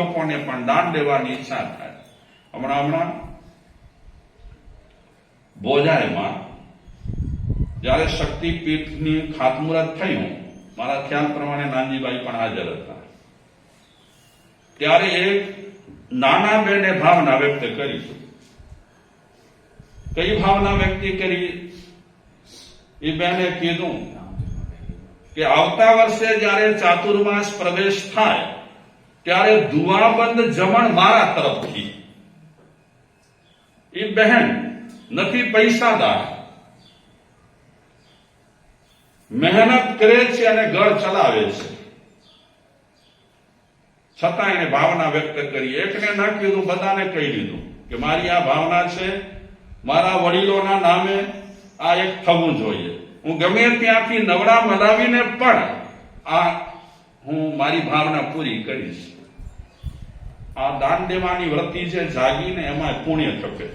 લોકોને પણ દાન દેવાની ઈચ્છા થાય. હમણાં હમણાં બોજાયમાં જ્યારે શક્તિપીઠની ખાતમુહૂર્ત થયું, મારા ખ્યાલ પ્રમાણે નાનજીભાઈ પણ હાજર હતા. ત્યારે એક નાના બેને ભાવના વ્યક્ત કરી. કઈ ભાવના વ્યક્ત કરી? એ બેને કીધું કે આવતા વર્ષે જ્યારે ચાતુર્માસ પ્રવેશ થાય ત્યારે દુઆબંધ જમણ મારા તરફથી. એ બહેન નથી પૈસાદાર. મહેનત કરે છે અને ઘર ચલાવે છે. છતાં એને ભાવના વ્યક્ત કરી, એકને ના કીધું બધાને કહી દીધું કે મારી આ ભાવના છે, મારા વડીલોના નામે આ એક થવું જોઈએ. હું ગમે ત્યાંથી નવડા મનાવીને પણ આ હું મારી ભાવના પૂરી કરીશ. આ દાન દેવાની વૃત્તિ છે જાગીને એમાં પુણ્ય ખપે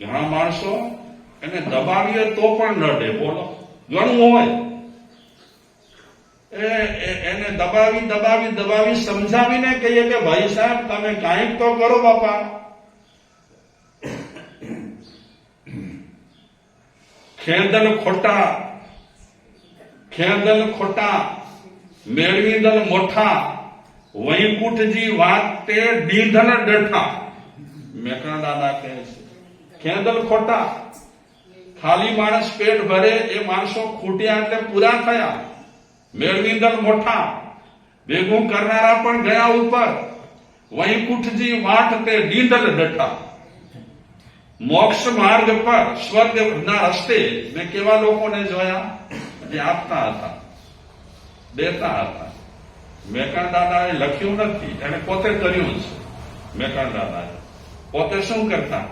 ઘણા માણસો એને દબાવીએ તો પણ નડે બોલો. ઘણું હોય. એને દબાવી દબાવી દબાવી સમજાવીને કહીએ કે, ભાઈ સાહેબ, તમે કાંઈક તો કરો બાપા. ખેદલ ખોટા ખેદલ ખોટા. મેળવી દલ મોઠા, વૈકુંઠજી વાત તે દીધન ડઠા. મેકણા દાદા કહે છે ખેદલ ખોટા. ખાલી માણસ પેટ ભરે એ માણસો ખૂટ્યા એટલે પૂરા થયા. મેળવી દલ મોઠા. ભેગું કરનારા પણ ગયા ઉપર. વૈકુંઠજી વાટ તે દીધલ ડઠા. મોક્ષ માર્ગ પર સ્વર્ગના રસ્તે મેં કેવા લોકોને જોયા? જે આપતા હતા. દેતા હતા. મેકાણ દાદાએ લખ્યું નથી. એને પોતે કર્યું છે મેકાણ દાદાએ પોતે શું કરતા?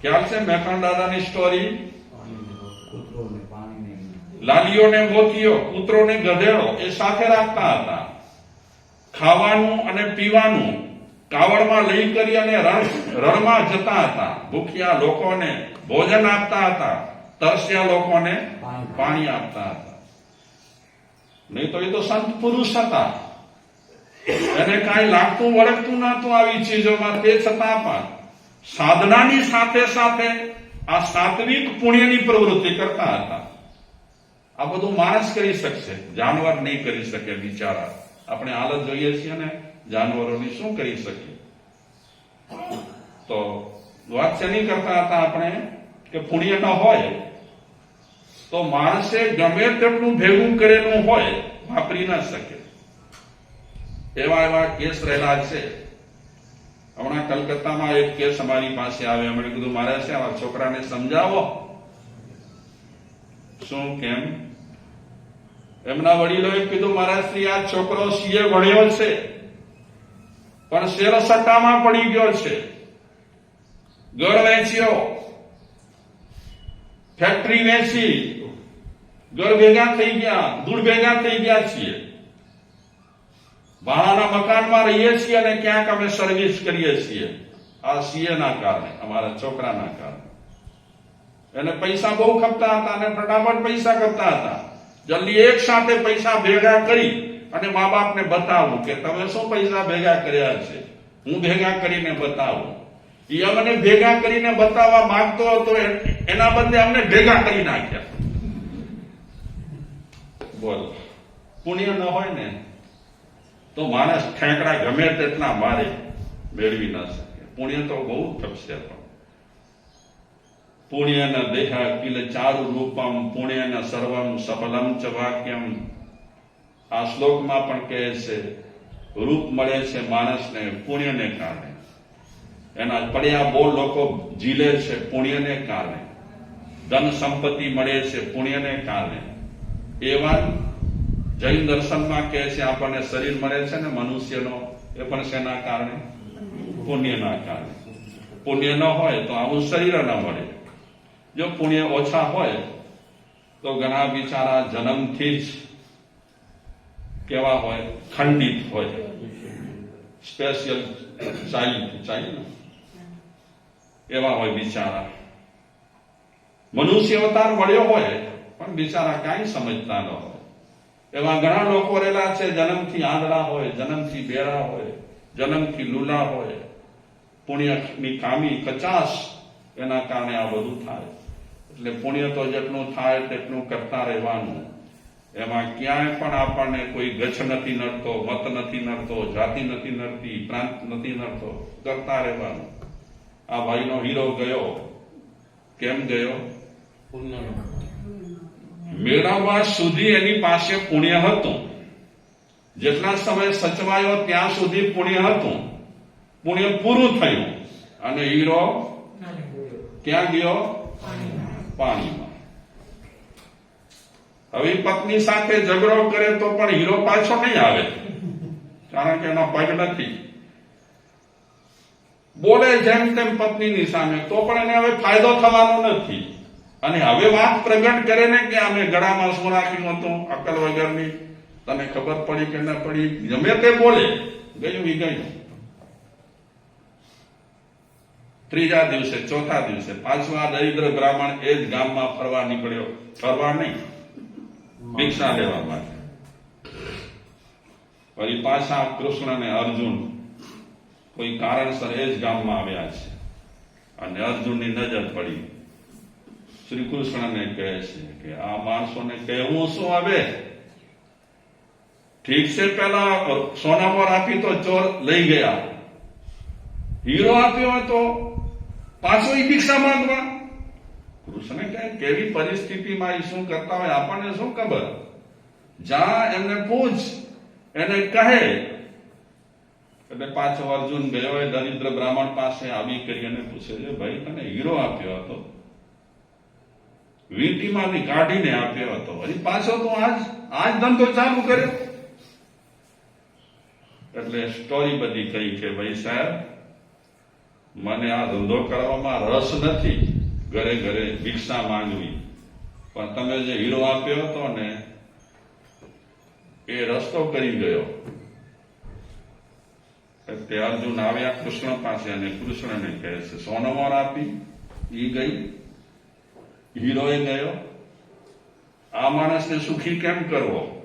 ખ્યાલ છે મેકાણ દાદાની સ્ટોરી લાલીઓને મોતીઓ કૂતરોને ગધેડો, એ સાથે રાખતા હતા. ખાવાનું અને પીવાનું કાવડમાં લઈ કરી અને રણ રણમાં જતા હતા. ભૂખ્યા લોકોને ભોજન આપતા હતા. તરસ્યા લોકોને પાણી આપતા હતા. નહીં તો એ તો સંત પુરુષ હતા. એને કાંઈ લાગતું વળગતું નહોતું આવી ચીજોમાં, તે છતાં પણ સાધનાની સાથે સાથે આ સાત્વિક પુણ્યની પ્રવૃત્તિ કરતા હતા. આ બધું માણસ કરી શકશે, જાનવર નહીં કરી શકે બિચારા. આપણે હાલત જોઈએ છીએ ને, જાનવરોની શું કરી શકીએ? તો વાત શેની કરતા હતા આપણે? કે પુણ્ય ન હોય. તો માણસે ગમે તેટલું ભેગું કરેલું હોય, વાપરી ના શકે. એવા એવા કેસ રહેલા છે. હમણાં કલકત્તામાં એક કેસ અમારી પાસે આવે. અમે કીધું, મારે છે, આ છોકરાને સમજાવો. શું, કેમ? એમના વડીલોએ કીધું, મારા શ્રી, આ છોકરો સીએ ભણ્યો છે. પણ શેર સટ્ટામાં પડી ગયો છે. ઘર વેચ્યો. ફેક્ટરી વેચી. ઘર ભેગા થઈ ગયા દૂર ભેગા થઈ ગયા છીએ. ભાડાના મકાનમાં રહીએ છીએ અને ક્યાંક અમે સર્વિસ કરીએ છીએ. આ સીએના કારણે, અમારા છોકરાના કારણે. એને પૈસા બહુ ખપતા હતા અને ફટાફટ પૈસા ખપતા હતા. જલ્દી એક સાથે પૈસા ભેગા કરી અને મા બાપને બતાવું કે તમે શું પૈસા ભેગા કર્યા છે? હું ભેગા કરીને બતાવું. એ અમને ભેગા કરીને બતાવવા માંગતો હતો એના બદલે અમને ભેગા કરી નાખ્યા. બોલો. પુણ્ય ન હોય ને, તો માણસ ઠેકડા ગમે તેટલા મારે, મેળવી ન શકે. પુણ્ય તો બહુ થશે પણ. પુણ્યના દેહા કિલ ચારુ રૂપમ, પુણ્યના સર્વમ સફલમ ચ વાક્યમ. આ શ્લોકમાં પણ કહે છે, રૂપ મળે છે માણસને પુણ્યને કારણે. એના પડ્યા બહુ લોકો જીલે છે પુણ્યને કારણે. ધન સંપત્તિ મળે છે પુણ્યને કારણે. એવા જૈન દર્શનમાં કહે છે, આપણને શરીર મળે છે ને મનુષ્યનો, એ પણ શેના કારણે? પુણ્યના કારણે. પુણ્ય ન હોય તો આવું શરીર ન મળે. જો પુણ્ય ઓછા હોય, તો ઘણા બિચારા જન્મથી જ કેવા હોય, ખંડિત હોય. સ્પેશિયલ ચાઇલ્ડ ચાઇલ્ડ એવા હોય બિચારા. મનુષ્ય અવતાર મળ્યો હોય પણ બિચારા કાંઈ સમજતા ન હોય. એવા ઘણા લોકો રહેલા છે, જન્મથી આંધળા હોય, જન્મથી બેરા હોય, જન્મથી લુલા હોય. પુણ્યની કામી કચાશ એના કારણે આ બધું થાય. એટલે પુણ્ય તો જેટલું થાય તેટલું કરતા રહેવાનું. એમાં ક્યાંય પણ આપણને કોઈ ગચ્છ નથી નડતો, મત નથી નડતો, જાતિ નથી નડતી, પ્રાંત નથી નડતો, કરતા રહેવાનું. આ ભાઈનો હીરો ગયો. કેમ ગયો? મેળવવા સુધી એની પાસે પુણ્ય હતું. જેટલા સમય સચવાયો ત્યાં સુધી પુણ્ય હતું. પુણ્ય પૂરું થયું. અને હીરો ક્યાં ગયો? પાણીમાં. હવે પત્ની સાથે ઝઘડો કરે તો પણ હીરો પાછો નહીં આવે. કારણ કે એનો પગ નથી. બોલે જેમ તેમ પત્નીની સામે. તો પણ એને હવે ફાયદો થવાનો નથી. અને હવે વાત પ્રગટ કરે ને કે અમે ગળામાં શું રાખ્યું હતું? અકલ વગરની. તને ખબર પડી કે ન પડી? ગમે તે બોલે, ગયું એ ગયું. ત્રીજા દિવસે, ચોથા દિવસે પાછું દરિદ્ર બ્રાહ્મણ એ જ ગામમાં ફરવા નીકળ્યો. ફરવા નહીં, ભિક્ષા લેવા માટે. પછી પાછા કૃષ્ણ અને અર્જુન, કોઈ કારણસર એ જ ગામમાં આવ્યા છે. અને અર્જુનની નજર પડી. શ્રી કૃષ્ણને કહે છે કે આ માણસોને કહેવું શું આવે? ઠીક છે, પેલા સોનામોર આપી તો ચોર લઈ ગયા. હીરો આપ્યો હોય તો પાછો ઈ ભિક્ષા માંગવા. કૃષ્ણ કેવી પરિસ્થિતિમાં એ શું કરતા હોય? આપણને શું ખબર? જા, એમને પૂછ. એને કહે. એટલે પાછો અર્જુન ગયો, એ દરિદ્ર બ્રાહ્મણ પાસે આવી કરી અને પૂછે છે ભાઈ, તને હીરો આપ્યો હતો. વીંટીમાંથી કાઢીને આપ્યો હતો હજી પાછો તો આજ આજ ધંધો ચાલુ કર્યો. એટલે સ્ટોરી બધી કહી કે ભાઈ સાહેબ, મને આ ધંધો કરવામાં રસ નથી ઘરે ઘરે ભિક્ષા માંગવી. પણ તમે જે હીરો આપ્યો હતો ને, એ રસ્તો કરી ગયો. તે અર્જુન આવ્યા કૃષ્ણ પાસે અને કૃષ્ણને કહે છે સોનમોર આપી. ઈ ગઈ. હીરોએ ગયો આ માણસને સુખી કેમ કરવો?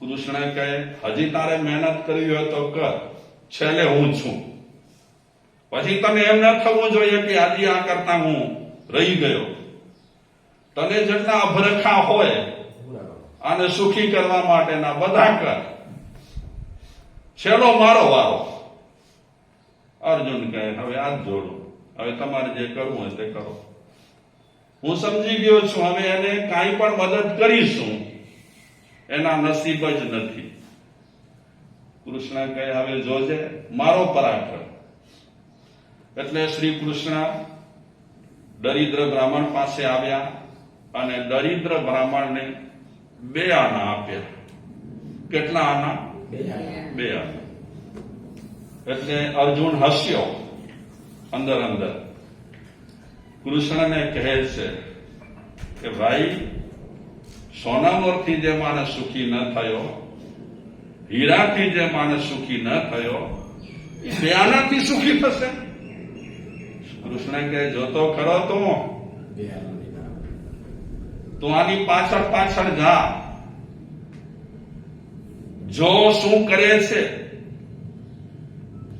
કૃષ્ણ કહે, હજી તારે મહેનત કરવી હોય તો કર, છેલ્લે હું છું. પછી તમે એમ ન થવું જોઈએ કે આજે આ કરતા હું રહી ગયો. તને જેટલા અભરખા હોય, આને સુખી કરવા માટેના બધા કર. છેલ્લો મારો વારો. અર્જુન કહે, હવે હાથ જોડો. હવે તમારે જે કરવું હોય તે કરો. હું સમજી ગયો છું હવે એને કાંઈ પણ મદદ કરીશું એના નસીબ જ નથી. કૃષ્ણ કહે હવે જોજે મારો પરાક્રમ. એટલે શ્રી કૃષ્ણ દરિદ્ર બ્રાહ્મણ પાસે આવ્યા અને દરિદ્ર બ્રાહ્મણને બે આના આપ્યા. કેટલા આના. બે આના. એટલે અર્જુન હસ્યો. અંદર અંદર. કૃષ્ણને કહે છે કે, ભાઈ, સોનામોરથી જે માણસ સુખી ન થયો, હીરાથી જે માણસ સુખી ન થયો એ આનાથી સુખી થશે. કૃષ્ણ કહે જોતો ખરો તું. તું આની પાછળ પાછળ જા. જો શું કરે છે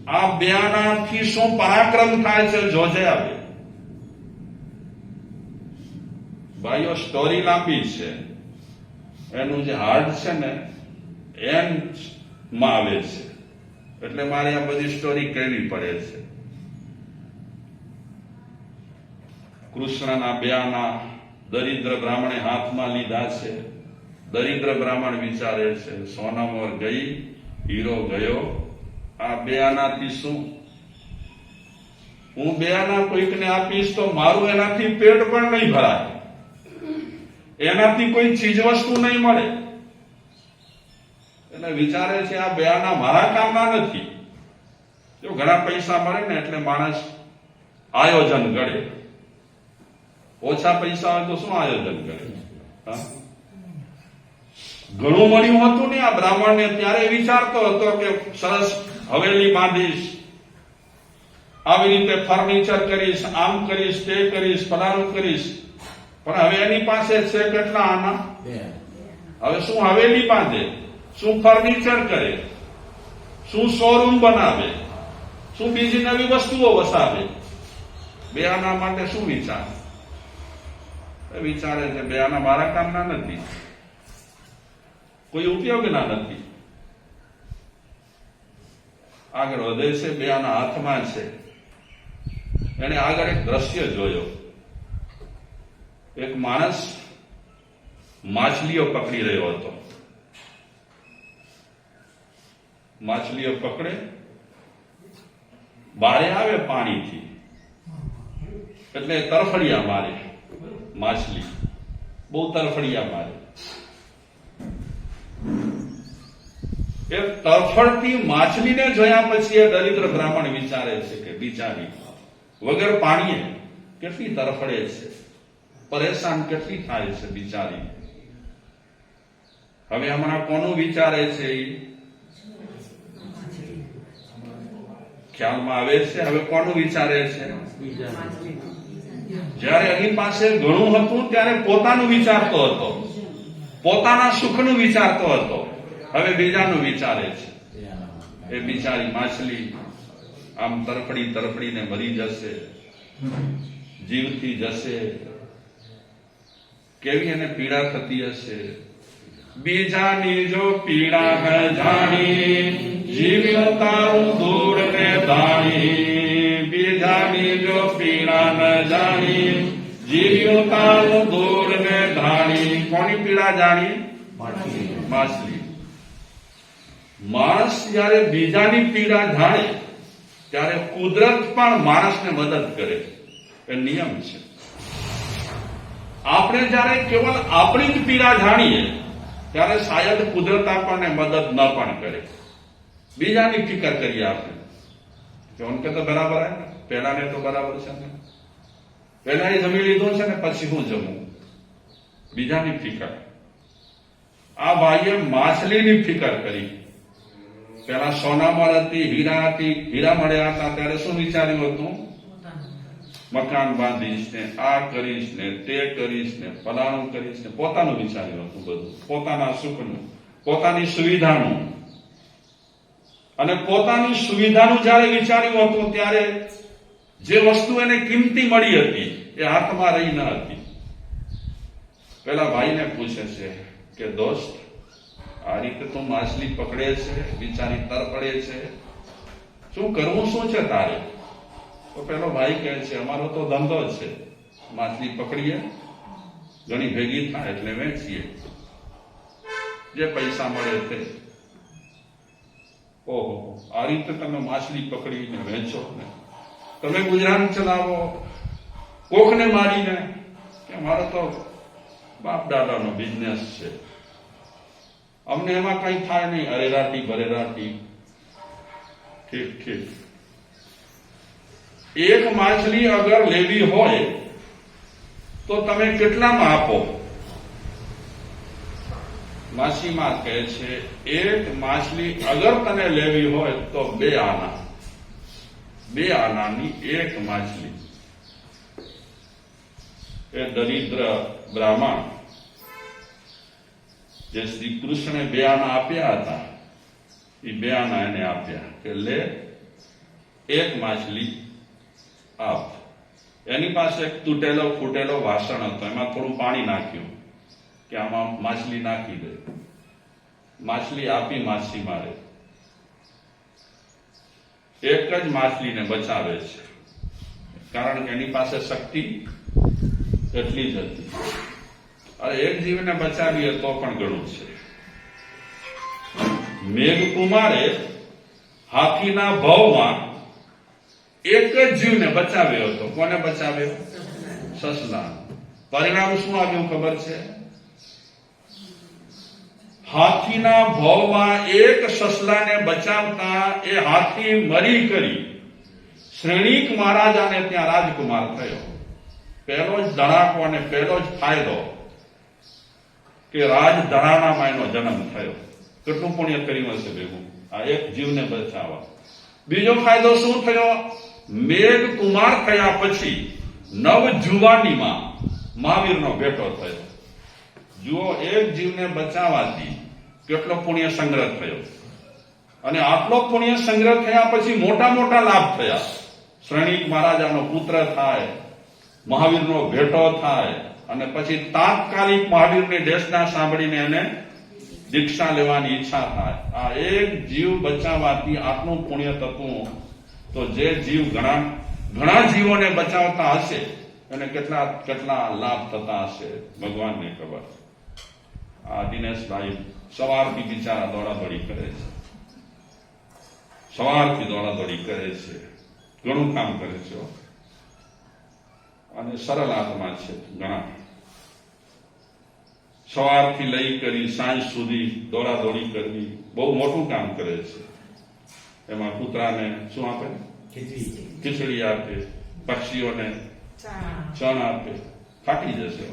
આ બેનાથી શું પરાક્રમ થાય છે જોજે આવે ભાઈઓ સ્ટોરી લાંબી છે એનું જે હાર્ડ છે ને એન્ડમાં આવે છે એટલે મારે આ બધી સ્ટોરી કહેવી પડે છે. કૃષ્ણના બ્યાના દરિદ્ર બ્રાહ્મણે હાથમાં લીધા છે. દરિદ્ર બ્રાહ્મણ વિચારે છે, સોનામોર ગઈ, હીરો ગયો આ બે આનાથી શું? હું બે આના કોઈકને આપીશ તો મારું એનાથી પેટ પણ નહીં ભરાય. એનાથી કોઈ ચીજ વસ્તુ નહીં મળે. એટલે વિચારે છે આ બે આના મારા કામના નથી. જો ઘણા પૈસા મળે ને એટલે માણસ આયોજન કરે ઓછા પૈસા હોય તો શું આયોજન કરે? ઘણું મળ્યું હતું ને આ બ્રાહ્મણને ત્યારે વિચારતો હતો કે સરસ હવેલી બાંધીશ. આવી રીતે ફર્નિચર કરીશ આમ કરીશ તે કરીશ ફલાણું કરીશ. પણ હવે એની પાસે છે કેટલા આના? હવે શું હવેલી બાંધે? શું ફર્નિચર કરે? શું શોરૂમ બનાવે? શું બીજી નવી વસ્તુઓ વસાવે? બે આના માટે શું વિચાર? એ વિચારે છે બે આના મારા કામના નથી. કોઈ ઉપયોગના નથી. આગળ વધે છે, બે આના હાથમાં છે. એને આગળ એક દ્રશ્ય જોયો. એક માણસ માછલીઓ પકડી રહ્યો હતો. માછલીઓ પકડે. બારે આવે પાણીથી. એટલે તરફડિયા મારે માછલી. બહુ તરફડિયા મારે. એ તરફડતી માછલીને જોયા પછી એ દરિદ્ર બ્રાહ્મણ વિચારે છે કે બિચારી વગર પાણીએ કેટલી તરફડે છે? પરેશાન કેટલી થાય છે બિચારી? હવે હમણાં કોનું વિચારે છે એ ખ્યાલમાં આવે છે? હવે કોનું વિચારે છે? જ્યારે એની પાસે ઘણું હતું ત્યારે પોતાનું વિચારતો હતો. પોતાના સુખનું વિચારતો હતો. હવે બીજાનું વિચારે છે. એ બિચારી માછલી આમ તરફડી તરફડીને મરી જશે. જીવથી જશે. કેવી એને પીડા થતી હશે? બીજાની જો પીડા જાણી જીવ તારું દૂર ને દાણી બીજાની જો પીડા ન જાણી જીવ્યો તારું દૂર ને ધાણી કોની પીડા જાણી? માછલી. માણસ જ્યારે બીજાની પીડા જાણે, ત્યારે કુદરત પણ માણસને મદદ કરે એ નિયમ છે. આપણે જ્યારે કેવલ આપણી જ પીડા જાણીએ, ત્યારે શાયદ કુદરત આપણને મદદ ન પણ કરે. બીજાની ફિકર કરીએ આપણે. જોન કે તો બરાબર હે, પહેલાને તો બરાબર છે ને. પહેલા એ જમી લીધો છે ને, પછી હું જમું? બીજાની ફિકર. આ ભાઈએ માછલીની ફિકર કરી. પેલા સોના મળ હતી, હીરા હતી, હીરા મળ્યા હતા, ત્યારે શું વિચાર્યું હતું? મકાન બાંધીશ ને, આ કરીશ ને, તે કરીશ ને, ફલાણું કરીશ ને, પોતાનું વિચાર્યું હતું બધું, પોતાના સુખનું, પોતાની સુવિધાનું. અને પોતાની સુવિધાનું જ્યારે વિચાર્યું હતું, ત્યારે જે વસ્તુ એને કિંમતી મળી હતી, એ હાથમાં રહી ન હતી. પેલા ભાઈને પૂછે છે કે, દોસ્ત આ રીતે તું માછલી પકડે છે, બિચારી તરપડે છે. શું કરવું, શું છે તારે? તો પેલો ભાઈ કહે છે, અમારો તો ધંધો છે. માછલી પકડીએ. ઘણી ભેગી થાય એટલે વેચીએ. જે પૈસા મળે તે. ઓહો, આ રીતે તમે માછલી પકડીને વેચો ને. તમે ગુજરાન ચલાવો, કોકને મારીને. કે મારો તો બાપ દાદાનો બિઝનેસ છે. અમને એમાં કઈ થાય નહીં. અરેરાટી ભરેરાટી ઠીક ઠીક. એક માછલી અગર લેવી હોય, તો તમે કેટલામાં આપો? માસીમાં કહે છે, એક માછલી અગર તને લેવી હોય, તો બે આના. બે આનાની એક માછલી. એ દરિદ્ર બ્રાહ્મણ. જે શ્રી કૃષ્ણે બે આના આપ્યા હતા એ બે આના એને આપ્યા. કે લે એક માછલી આપ. એની પાસે એક તૂટેલો ફૂટેલો વાસણ હતો. એમાં થોડું પાણી નાખ્યું કે આમાં માછલી નાખી દે. માછલી આપી માછી મારે. એક જ માછલીને બચાવે છે. કારણ કે એની પાસે શક્તિ એટલી જ હતી. અરે એક જીવને બચાવીએ તો પણ ઘણું છે. મેઘકુમારે હાથીના ભાવમાં એક જ જીવને બચાવ્યો હતો. કોને બચાવ્યો? સસલા. પરિણામ શું આવ્યું ખબર છે? હાથીના ભાવમાં એક સસલાને બચાવતા એ હાથી મરી કરી. શ્રેણીક મહારાજાને ત્યાં રાજકુમાર થયો. પહેલો જ ધડાકો અને પહેલો જ ફાયદો. કે રાજધરાણામાં એનો જન્મ થયો. કેટલું પુણ્ય કર્યું હશે ભેગું? આ એક જીવને બચાવવા. બીજો ફાયદો શું થયો? મેઘ કુમાર થયા પછી નવ જુવાનીમાં મહાવીરનો ભેટો થયો. જુઓ, એક જીવને બચાવવાથી કેટલો પુણ્ય સંગ્રહ થયો. અને આટલો પુણ્ય સંગ્રહ થયા પછી મોટા મોટા લાભ થયા. શ્રેણિક મહારાજાનો પુત્ર થાય, મહાવીરનો ભેટો થાય અને પછી તાત્કાલિક મહાવીરની દેશના સાંભળીને એને દીક્ષા લેવાની ઈચ્છા થાય. આ એક જીવ બચાવવાથી આટલું પુણ્ય થતું તો જે જીવ ઘણા ઘણા જીવોને બચાવતા હશે, એને કેટલા કેટલા લાભ થતા હશે, ભગવાનને ખબર આ દિનેશભાઈ સવારથી બિચારા દોડાદોડી કરે છે. સવારથી દોડાદોડી કરે છે. ઘણું કામ કરે છે અને સરળ આત્મા છે ઘણા. સવારથી લઈ કરી સાંજ સુધી દોડાદોડી કરવી બહુ મોટું કામ કરે છે. એમાં કૂતરાને શું આપે? ખીચડી આપે. પક્ષીઓને ચા ચણ આપે. ફાટી જશે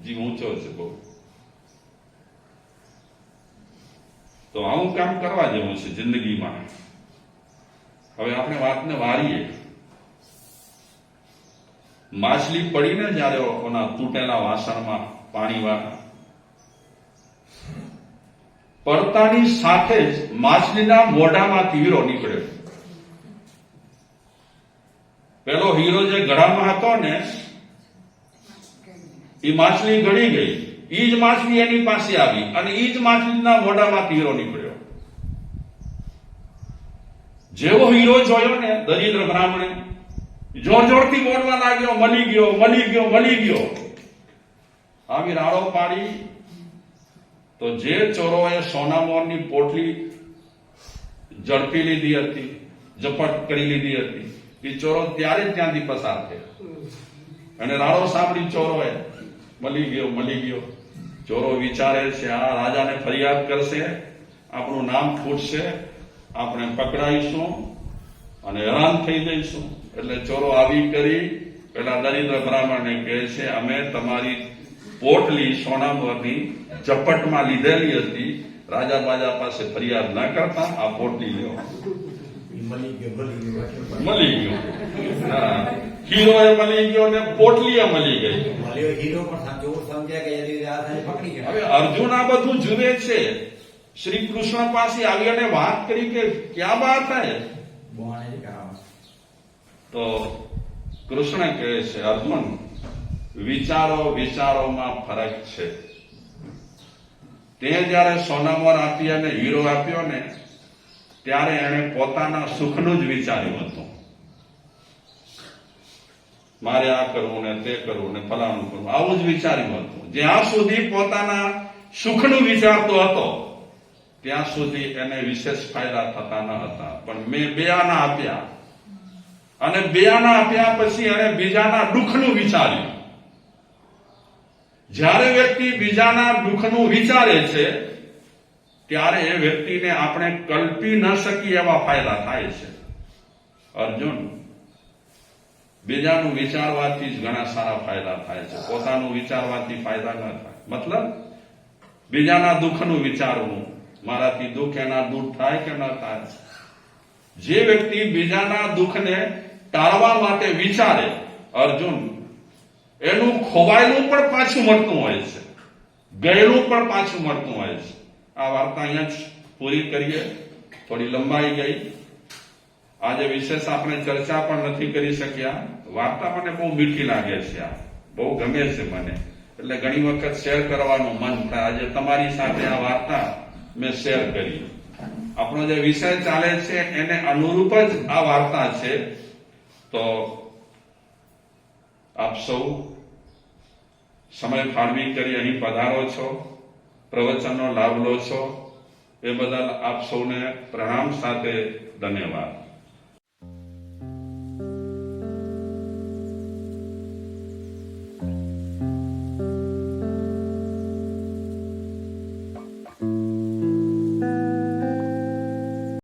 જીવ ઊંચો છે બહુ. તો આવું કામ કરવા જેવું છે જિંદગીમાં. હવે આપણે વાતને વારીએ. માછલી પડીને જ્યારે ઓના તૂટેલા વાસણમાં પાણી વાળા પડતાની સાથે જ માછલીના મોઢામાંથી હીરો નીકળ્યો. પેલો હીરો જે ગળામાં હતો ને, એ માછલી ગળી ગઈ. ઈ જ માછલી એની પાસે આવી અને ઈ જ માછલીના મોઢામાં હીરો નીકળ્યો. જેવો હીરો જોયો ને દરિદ્ર બ્રાહ્મણે, જોર જોરથી બોલવા લાગ્યો મળી ગયો મળી ગયો મળી ગયો. આવી રાડો પાડી તો જે ચોરોએ સોનામોરની પોટલી ઝડપી લીધી હતી, ઝપટ કરી લીધી હતી, એ ચોરો ત્યારે જ ત્યાંથી પસાર થયો. અને રાડો સાંભળી ચોરોએ મળી ગયો મળી ગયો. ચોરો વિચારે છે, આ રાજાને ફરિયાદ કરશે, આપણું નામ ફૂટશે આપણે પકડાઈશું અને હેરાન થઈ જઈશું. એટલે ચોરો આવી કરી, પેલા દરિદ્ર બ્રાહ્મણને કહે છે, અમે તમારી પોટલી સોનામોરની ઝપટમાં લીધેલી હતી. રાજા બાજા પાસે ફરિયાદ ના કરતા આ પોટલી લેવા મળી ગયો ગયો વાક્ય મળી ગયું. ને પોટલીએ મળી ગઈ. હીરો હવે અર્જુન આ બધું જુએ છે. શ્રી કૃષ્ણ પાસે આવી અને વાત કરી કે ક્યાં વાત હે તો કૃષ્ણ કહે છે અર્જુન વિચારો વિચારોમાં ફરક છે. તે જ્યારે સોનામોર આપી અને હીરો આપ્યો ને, ત્યારે એણે પોતાના સુખનું જ વિચાર્યું હતું. મારે આ કરવું ને તે કરવું ને ફલાણું કરવું, આવું જ વિચાર્યું હતું. જ્યાં સુધી પોતાના સુખનું વિચારતો હતો, ત્યાં સુધી એને વિશેષ ફાયદા થતા ન હતા. પણ મેં બે આના આપ્યા. અને બે આના આપ્યા પછી એને બીજાના દુઃખનું વિચાર્યું. જ્યારે વ્યક્તિ બીજાના દુઃખનું વિચારે છે, ત્યારે એ વ્યક્તિને આપણે કલ્પી ન શકીએ એવા ફાયદા થાય છે. અર્જુન, બીજાનું વિચારવાથી જ ઘણા સારા ફાયદા થાય છે. પોતાનું વિચારવાથી ફાયદા ન થાય. મતલબ, બીજાના દુઃખનું વિચારવું, મારાથી દુઃખ એના દૂર થાય કે ન થાય? જે વ્યક્તિ બીજાના દુઃખને ટાળવા માટે વિચારે, અર્જુન એનું ખોવાયેલું પણ પાછું મળતું હોય છે. ગયેલું પણ પાછું મળતું હોય છે. આ વાર્તા અહીંયા જ પૂરી કરીએ. થોડી લંબાઈ ગઈ. આજે વિશેષ આપણે ચર્ચા પણ નથી કરી શક્યા. વાર્તા મને બહુ મીઠી લાગે છે આ. બહુ ગમે છે મને. એટલે ઘણી વખત શેર કરવાનું મન થાય. આજે તમારી સાથે આ વાર્તા મેં શેર કરી. આપણો જે વિષય ચાલે છે એને અનુરૂપ જ આ વાર્તા છે. તો આપ સૌ સમય ફાળવી કરી અહીં પધારો છો, પ્રવચનનો લાભ લો છો. એ બદલ આપ સૌને પ્રણામ સાથે ધન્યવાદ.